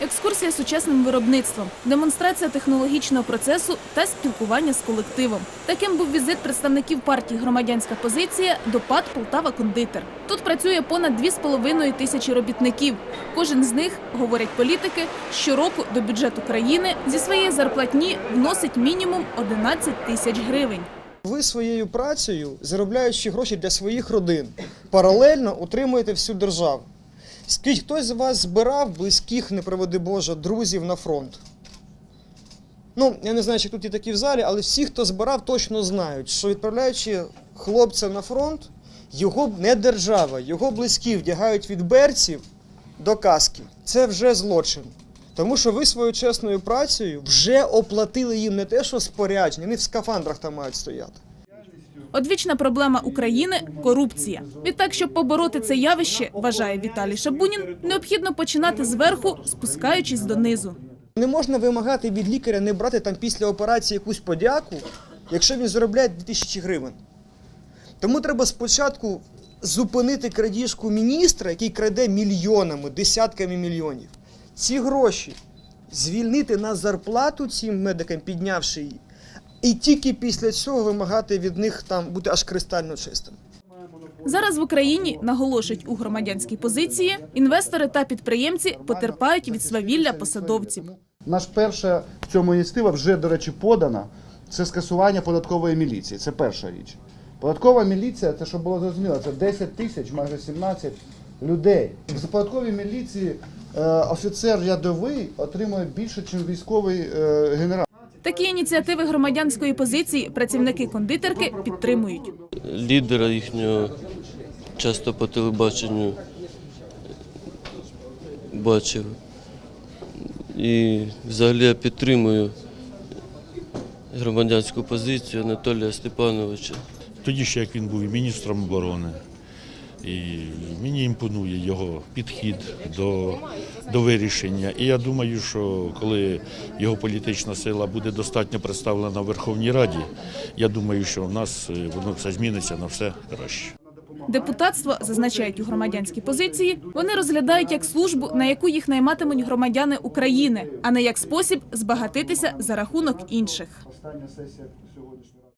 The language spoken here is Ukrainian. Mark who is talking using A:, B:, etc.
A: екскурсія сучасним виробництвом, демонстрація технологічного процесу та спілкування з колективом. Таким був візит представників партії Громадянська позиція до ПАД Полтава Кондитер. Тут працює понад 2,5 тисячі робітників. Кожен з них, говорять політики, щороку до бюджету країни зі своєї зарплатні вносить мінімум 11 тисяч гривень.
B: Ви своєю працею, заробляючи гроші для своїх родин, паралельно утримуєте всю державу. Скажіть, хтось з вас збирав близьких, не приведи Боже, друзів на фронт? Ну, я не знаю, чи тут є такі в залі, але всі, хто збирав, точно знають, що відправляючи хлопця на фронт, його не держава, його близькі вдягають від берців до каски. Це вже злочин. Тому що ви своєю чесною працею вже оплатили їм не те, що спорядження, вони в скафандрах там мають стояти.
A: Одвічна проблема України корупція. Відтак, щоб побороти це явище, вважає Віталій Шабунін, необхідно починати зверху, спускаючись донизу.
B: Не можна вимагати від лікаря не брати там після операції якусь подяку, якщо він заробляє 2000 гривень. Тому треба спочатку зупинити крадіжку міністра, який краде мільйонами, десятками мільйонів. Ці гроші звільнити на зарплату цим медикам, піднявши її, і тільки після цього вимагати від них там бути аж кристально чистим.
A: Зараз в Україні наголошують у громадянській позиції. Інвестори та підприємці потерпають від свавілля посадовців.
C: Наш перша в цьому ініціатива вже, до речі, подана. Це скасування податкової міліції. Це перша річ. Податкова міліція, це щоб було зрозуміло, це 10 тисяч, майже 17 людей. В податковій міліції е, офіцер рядовий отримує більше, ніж військовий е, генерал.
A: Такі ініціативи громадянської позиції працівники кондитерки підтримують.
D: лідера їхнього часто по телебаченню бачив. І взагалі я підтримую громадянську позицію Анатолія Степановича.
E: Тоді ще як він був міністром оборони. І мені імпонує його підхід до, до вирішення. І я думаю, що коли його політична сила буде достатньо представлена в Верховній Раді, я думаю, що в нас е, воно все зміниться на все краще.
A: Депутатство зазначають у громадянській позиції. Вони розглядають як службу, на яку їх найматимуть громадяни України, а не як спосіб збагатитися за рахунок інших.
C: Остання сесія сьогоднішнього.